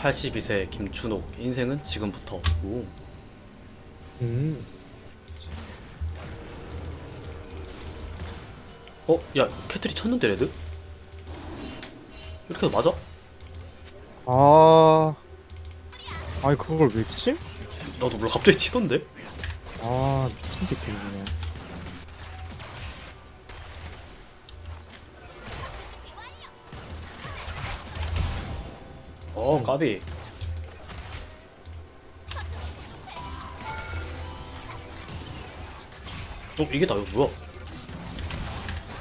82세 김춘옥 인생은 지금부터 오. 음. 어? 야 캐틀이 쳤는데 레드? 이렇게 맞아? 아. 아니 그걸 왜 치지? 나도 몰라 갑자기 치던데? 아 미친 새끼네. 어 까비 어 이게 다 이거 뭐야?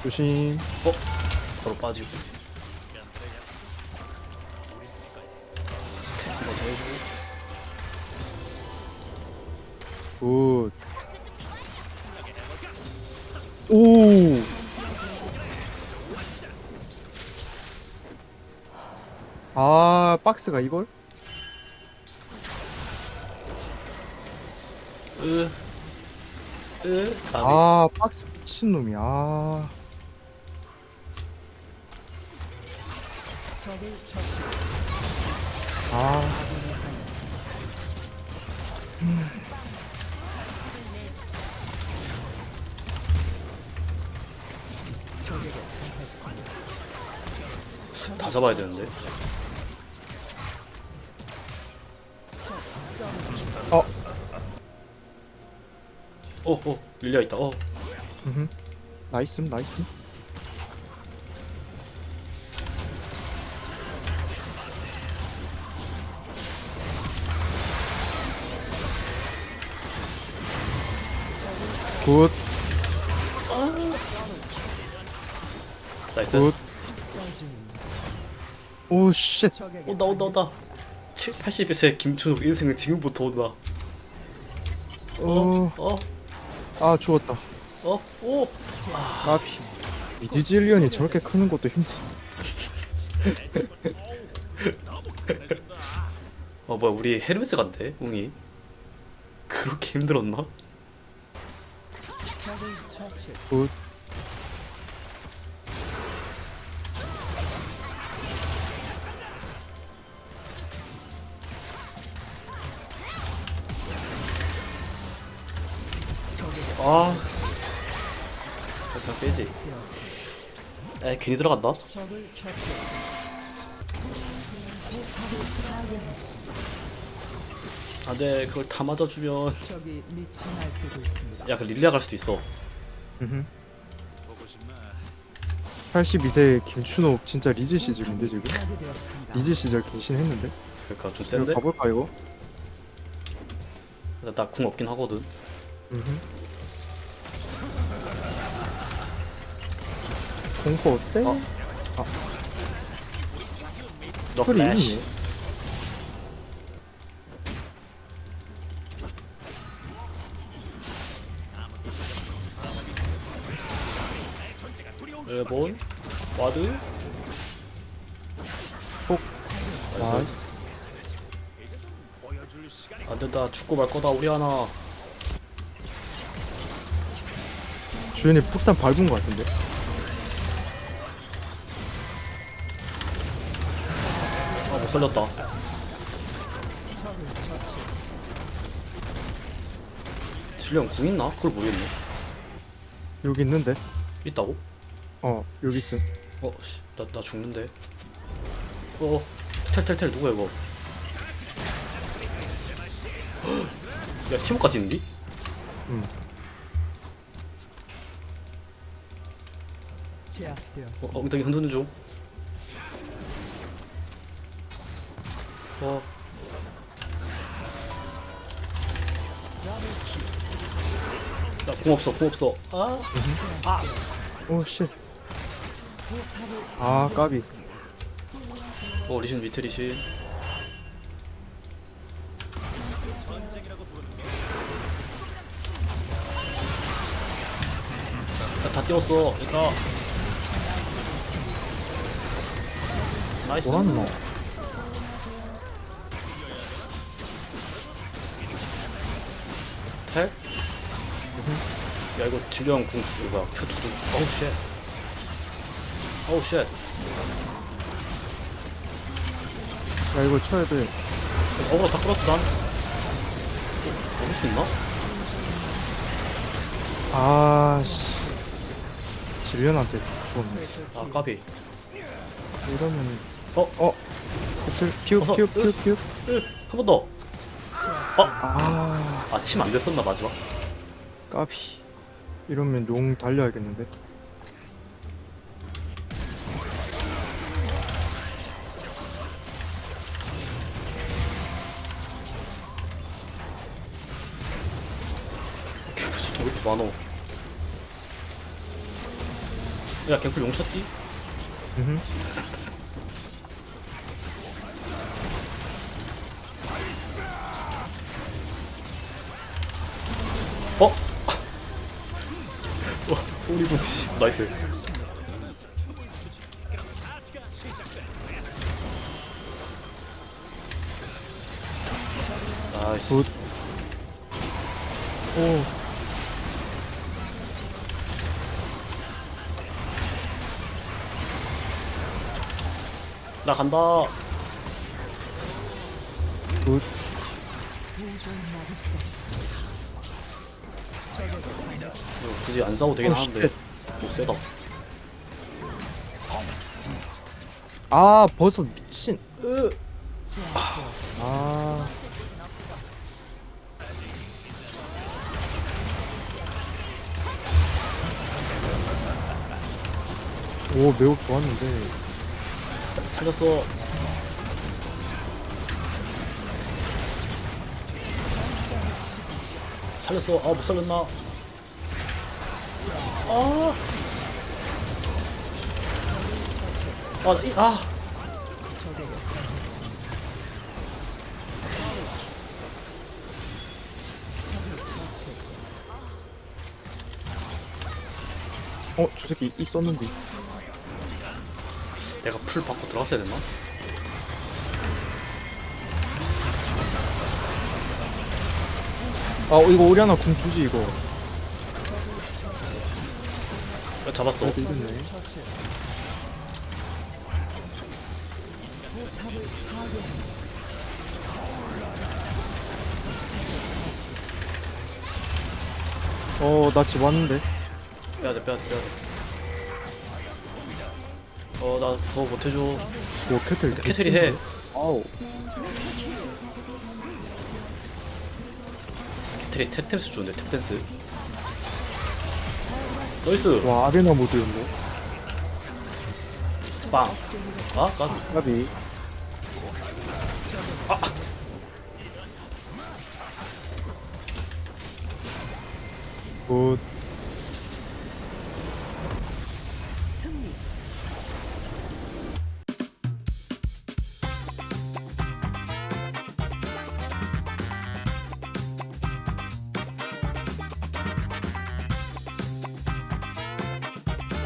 조심. 어? 바로 빠지고 한번 더 해주고 굿. 아 박스가 이걸? 으, 으. 아 박스 미친 놈이야. 아. 아. 다 잡아야 되는데. 어. 어, 어, 릴리아 있다. 어, 음. 나이스 나이스. 굿, 나이스. 굿. 오, 쉣. 온다, 온다, 온다. 82세 김춘욱 인생은 지금부터 온다. 어, 어, 아, 죽었다. 어, 오. 나비. 미디질리언이 저렇게 크는 것도 힘들. 어, 뭐야, 우리 헤르메스 간대, 웅이. 그렇게 힘들었나? 굿. 아. 일단 빼지. 에, 괜히 들어간다. 아, 네, 그걸 다 맞아주면. 적이 미쳐 날뛰고 있습니다. 야, 그 릴리아 갈 수도 있어. 음흠. 82세 김춘옥 진짜 리즈 시즌인데 지금? 파괴되었습니다. 리즈 시절 갱신 했는데? 그러니까 좀 이거 센데? 가볼까 이거? 나 궁 없긴 하거든. 음흠. 공포 어때? 어? 너 소리 플래시. 일본 와드 나이스. 안 된다 죽고 말 거다 우리 하나 주연이 폭탄 밟은 것 같은데? 못 살렸다 질량 궁 있나? 그걸 모르겠네 여기 있는데? 있다고? 어 여기 있음. 어, 씨, 나, 나 죽는데. 어, 텔텔텔 누구야 이거? 야, 티모까지 있는디? 음. 어. 엉덩이 흔드는 중. 어. 나공 없어, 공 없어. 아, 오 씨. 아 까비. 어, 리신 밑에 리신. 야, 다 띄웠어. 그러니까. 나이스. 뭐하노? 텔? 야 이거 질량 궁 이거 뭐야 큐투투 어우 쉣 어우 쉣 야 이거 쳐야 돼. 어그로 다 끌었어 난. 어, 먹을 수 있나? 아씨. 질련한테 죽었네. 아 까비. 이러면 어? 어 피우 어서, 피우 피우 피우 한번 더! 아 아침 안 됐었나 마지막? 까비 이러면 용 달려야겠는데 왜 이렇게 많어 야 갱플 용 쳤디? 음흠. 와 오리봉 씨 나이스. 나이스. 굿. 오. 나 간다. 굿. 굳이 안 싸워도 되긴 오, 하는데 쉣. 못 세다 아 버섯 미친 제압되었습니다. 아 오, 매우 좋았는데. 살렸어 살렸어 아 못 살렸나 아 아, 이, 아, 어, 저 새끼 있었는데. 내가 풀 받고 들어갔어야 됐나? 아, 이거 오리아나 궁 주지, 이거. 야, 잡았어. 그래도 이겼네. 어, 나집 왔는데. 빼야돼, 빼야돼, 빼야돼. 어, 나 그거 못해줘. 뭐, 캐틀. 캐틀이 해. 아우. 캐틀이 탭댄스 주는데, 탭댄스. 나이스! 와, 아레나 모드였네. 빵! 아, 까비. 까비. 굿.